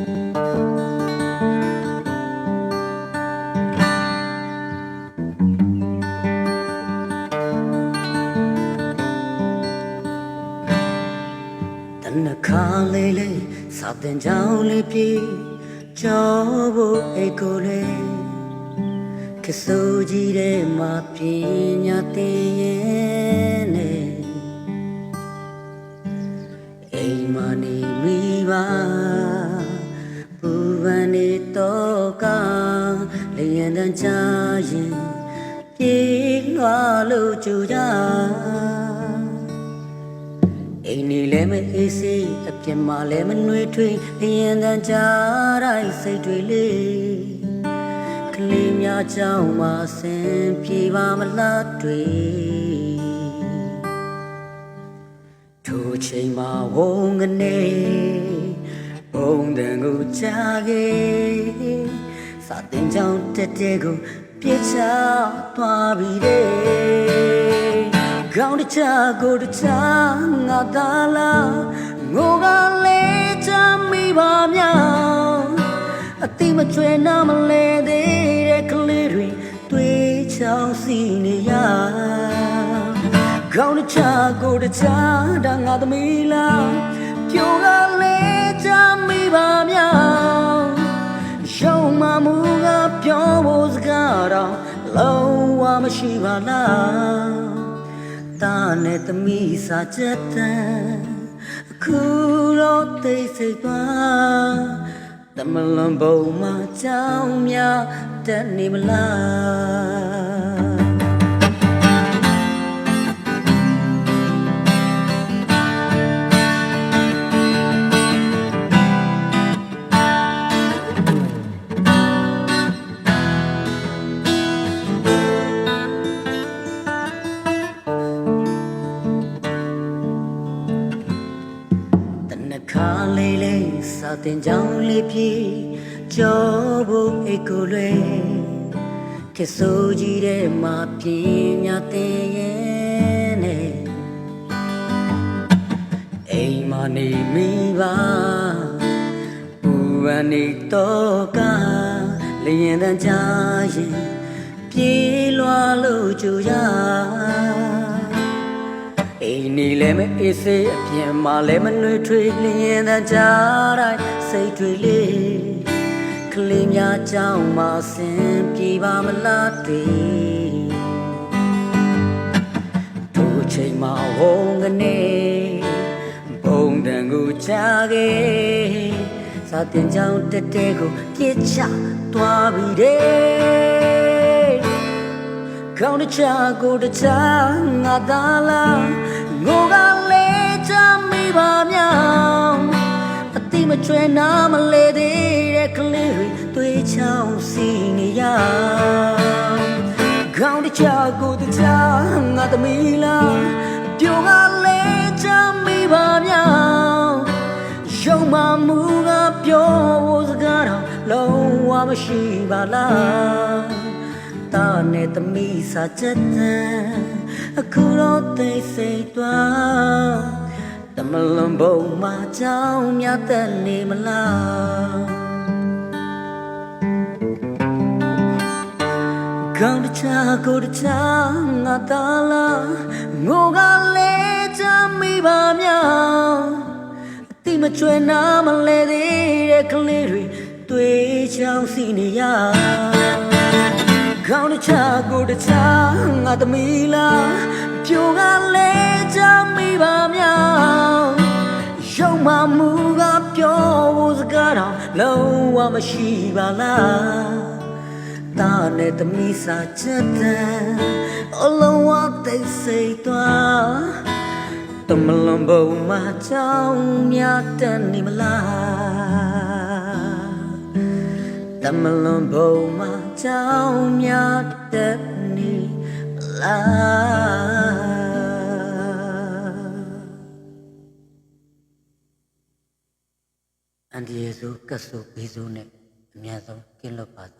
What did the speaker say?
တနခါလေးလေးစာတင်ကြောင်းလေးပြေကြောဖို့အိတ်ကိုလေးကစိုးကြီးတဲ့မှာပညာသင်ရဲ့နဲ့အိမ်မနေမိပါပူ တန်းချရင်ပြေးလွာလို့ကြူကြအိမ်နေလည်းမအေးစေးအပြစ်မှလည်းမနှွေးထွေးလျင်တန်းကြတိုင်းစိတ်တွေလေးကလေးများကြောင့်မဆင်ပြေပါမလားတွေထိုချိန်မှာဝုန်းကနေဘုံတန်ကိုကြားခဲ့ စာတင်ကြောင်တက်တဲ့ကိုပြစ်ချသွားပြီတဲ့ကောင်းတချာကိုတချာငါသာလားငိုကလေးချမိပါမြောင်အတိမကျွဲနာမလဲသေးတဲ့ကလေးတွေတွေ့ချောင်းစီနေရကောင်းတချာကိုတချာဒါငါသမီးလားပြိုကလေးချမိပါမြော တော့လုံးဝမရှိပါလားတာနဲ့သမီးစာချက်တန်အခုတော့သိစိတ်ပါတမလွန်ဘုံမှာကြောင်းများတက်နေမလား စာတင်ကြောင်းလေးပြေကြောဖို့အိတ်ကိုလွဲကဆိုးကြီးတဲ့မှာပြင်းများတဲ့ရဲ့နဲ့အိမ်မနေမိပါဘူဝန်နေတော့ကလျင်တန်းကြရင်ပြေးလွာလို့ကြူရ အိမ်နေလည်းမအေးစေးအပြင်မှာလည်းမနှွေးထွေးလျင်တန်းကြတိုင်းစိတ်တွေလေးကလေးများကြောင့်မဆင်ပြေပါမလားတွေတို့ချိန်မှာဝုန်းကနေဘုံတန်ကိုချခဲ့စာတင်ကြောင်တက်တဲ့ကိုပြစ်ချသွားပြီတဲ့ကောင်းတချာကိုတချာငါသာလား ငိုကလေးချမိပါမြောင်အတိမကျွဲနာမလဲသေးတဲ့ကလေးတွေသွေးချောင်းစီနေရကောင်းတချာကိုတချာငါသမီးလားပြိုကလေးချမိပါမြောင်ရုံမမှုကပြောဖို့စကားတော့လုံးဝမရှိပါလားတာနဲ့သမီးစာချက်တန် အခုတော့သိစိတ်သွားတမလွန်ဘုံမှာကြောင်းများတက်နေမလားကောင်းတချာကိုတချာငါသာလားငိုကလေးချမိပါမြောင်အတိမကျွဲနာမလဲသေးတဲ့ကလေးတွေတွေ့ချောင်းစီနေရ ကောင်းတချာကိုတချာငါသမီးလားပြိုကလေးချမိပါမြောင်ရုံမမှုကပြောဖို့စကားတော့လုံးဝမရှိပါလားတာနဲ့သမီးစာချက်တန်အလုံးဝသိစိတ်သွားတမလွန်ဘုံမှာချောင်းများတက်နေမလားတမလွန်ဘုံမှာ ကြောင်းများတက်နေလားအန်ဒီယေစုကဆုဘေးစုနဲ့အများဆုံးကင်းလွတ်ပါစေ